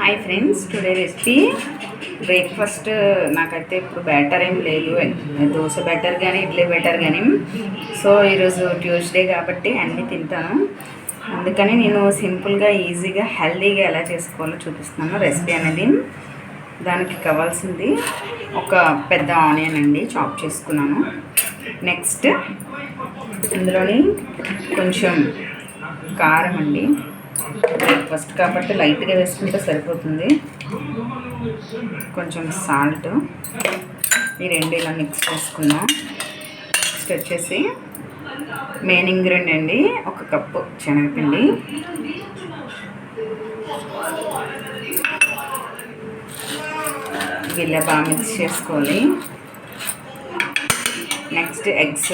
Hi friends today recipe breakfast నాకైతే ఇప్పుడు batter ఏం లేదు. దోశ బెటర్ కానీ ఇడ్లీ బెటర్ కానీ సో ఈరోజు ట్యూస్డే కాబట్టి అన్నీ తింటాను. అందుకని నేను సింపుల్గా ఈజీగా హెల్దీగా ఎలా చేసుకోవాలో చూపిస్తున్నాను రెసిపీ అనేది. దానికి కావాల్సింది ఒక పెద్ద ఆనియన్ అండి చాప్ చేసుకున్నాను. నెక్స్ట్ ఇందులోని కొంచెం కారం అండి. ఫస్ట్ కాబట్టి లైట్గా వేసుకుంటే సరిపోతుంది. కొంచెం సాల్ట్. ఈ రెండు ఇలా మిక్స్ చేసుకుందాం. నెక్స్ట్ వచ్చేసి మెయిన్ ఇంగ్రీడియంట్ అండి. ఒక కప్పు శనగపిండి. ఇలా బాగా మిక్స్ చేసుకోవాలి. Next eggs.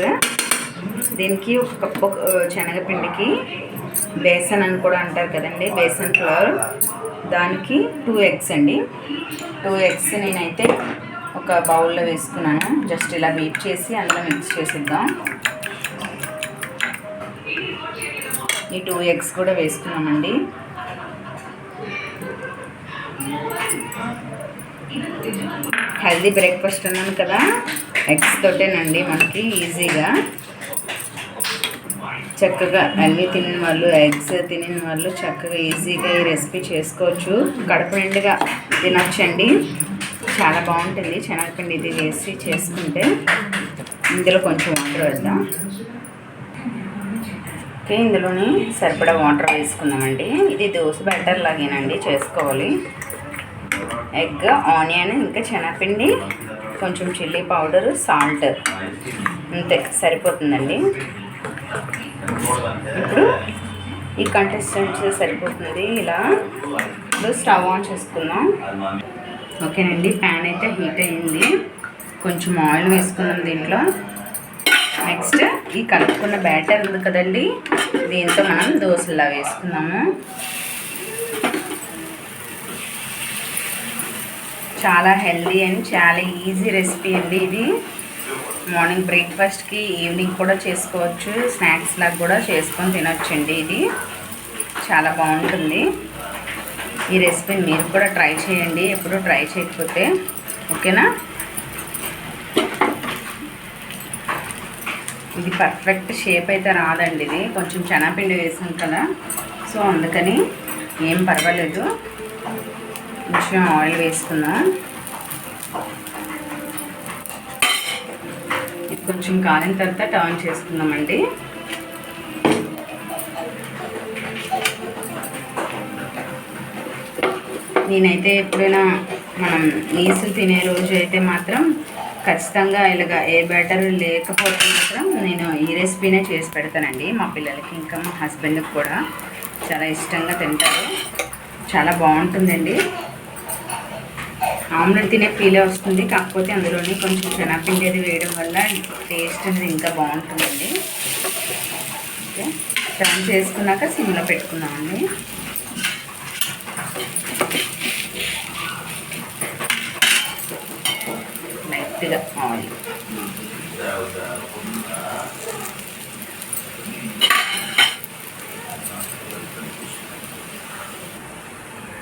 దీనికి ఒక కప్పు శనగపిండికి బేసన్ అని కూడా అంటారు కదండి బేసన్ ఫ్లవర్ దానికి టూ ఎగ్స్ అండి. టూ ఎగ్స్ నేనైతే ఒక బౌల్లో వేసుకున్నాను. జస్ట్ ఇలా బీట్ చేసి అందులో మిక్స్ చేసిద్దాం. ఈ టూ ఎగ్స్ కూడా వేసుకున్నామండి. హెల్దీ బ్రేక్ఫాస్ట్ అన్నాను కదా ఎగ్స్ తోటేనండి మనకి ఈజీగా. చక్కగా అన్నీ తినిన వాళ్ళు ఎగ్స్ తినిన వాళ్ళు చక్కగా ఈజీగా ఈ రెసిపీ చేసుకోవచ్చు. కడప నిండుగా తినొచ్చండి. చాలా బాగుంటుంది. శనగపిండి ఇది వేసి చేసుకుంటే ఇందులో కొంచెం వాటర్ వేద్దాం. ఓకే ఇందులోని సరిపడా వాటర్ వేసుకుందామండి. ఇది దోశ బ్యాటర్ లాగేనండి చేసుకోవాలి. ఎగ్ ఆనియన్ ఇంకా శనగపిండి కొంచెం చిల్లీ పౌడర్ సాల్ట్. అంతే సరిపోతుందండి. ఇప్పుడు ఈ కంటెస్టెంట్స్ సరిపోతుంది ఇలా. ఇప్పుడు స్టవ్ ఆన్ చేసుకుందాం. ఓకేనండి ప్యాన్ అయితే హీట్ అయింది. కొంచెం ఆయిల్ వేసుకున్నాం దీంట్లో. నెక్స్ట్ ఈ కలుపుకున్న బ్యాటర్ ఉంది కదండి దీంతో మనం దోశలా వేసుకున్నాము చాలా హెల్దీ అండ్ చాలా ఈజీ రెసిపీ అండి ఇది. మార్నింగ్ బ్రేక్ఫాస్ట్కి ఈవినింగ్ కూడా చేసుకోవచ్చు. స్నాక్స్ లాగా కూడా చేసుకొని తినొచ్చండి ఇది. చాలా బాగుంటుంది. ఈ రెసిపీని మీరు కూడా ట్రై చేయండి. ఎప్పుడు ట్రై చేయకపోతే. ఓకేనా? ఇది పర్ఫెక్ట్ షేప్ అయితే రాదండి ఇది. కొంచెం చెనాపిండి వేసాం కదా. సో అందుకని ఏం పర్వాలేదు. కొంచెం ఆయిల్ వేసుకున్నాం కొంచెం కాలిన తర్వాత టర్న్ చేసుకుందామండి నేనైతే ఎప్పుడైనా మనం నీసులు తినే రోజు అయితే మాత్రం ఖచ్చితంగా ఇలాగ ఏ బ్యాటర్ లేకపోతే మాత్రం నేను ఈ రెసిపీనే చేసి పెడతానండి. మా పిల్లలకి ఇంకా మా హస్బెండ్కి కూడా చాలా ఇష్టంగా తింటారు. చాలా బాగుంటుందండి. ఆమ్లెట్ తినే ఫీలే వస్తుంది. కాకపోతే అందులోనే కొంచెం శనగపిండి అది వేయడం వల్ల టేస్ట్ అనేది ఇంకా బాగుంటుందండి. ఓకే. టర్న్ చేసుకున్నాక సిమ్లో పెట్టుకున్నామండి లైట్గా ఆయిల్.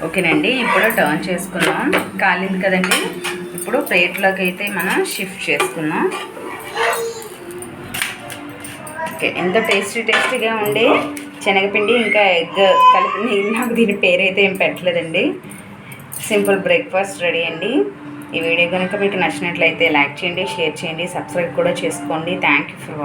ఓకేనండి ఇప్పుడు టర్న్ చేసుకుందాం. కాలింది కదండి. ఇప్పుడు ప్లేట్లోకి అయితే మనం షిఫ్ట్ చేసుకుందాం. ఓకే ఎంత టేస్టీ టేస్టీగా ఉండే శనగపిండి ఇంకా ఎగ్ కలిపి నాకు దీని పేరైతే ఏం పెట్టలేదండి. సింపుల్ బ్రేక్ఫాస్ట్ రెడీ అండి. ఈ వీడియో కనుక మీకు నచ్చినట్లయితే లైక్ చేయండి షేర్ చేయండి సబ్స్క్రైబ్ కూడా చేసుకోండి. Thank you for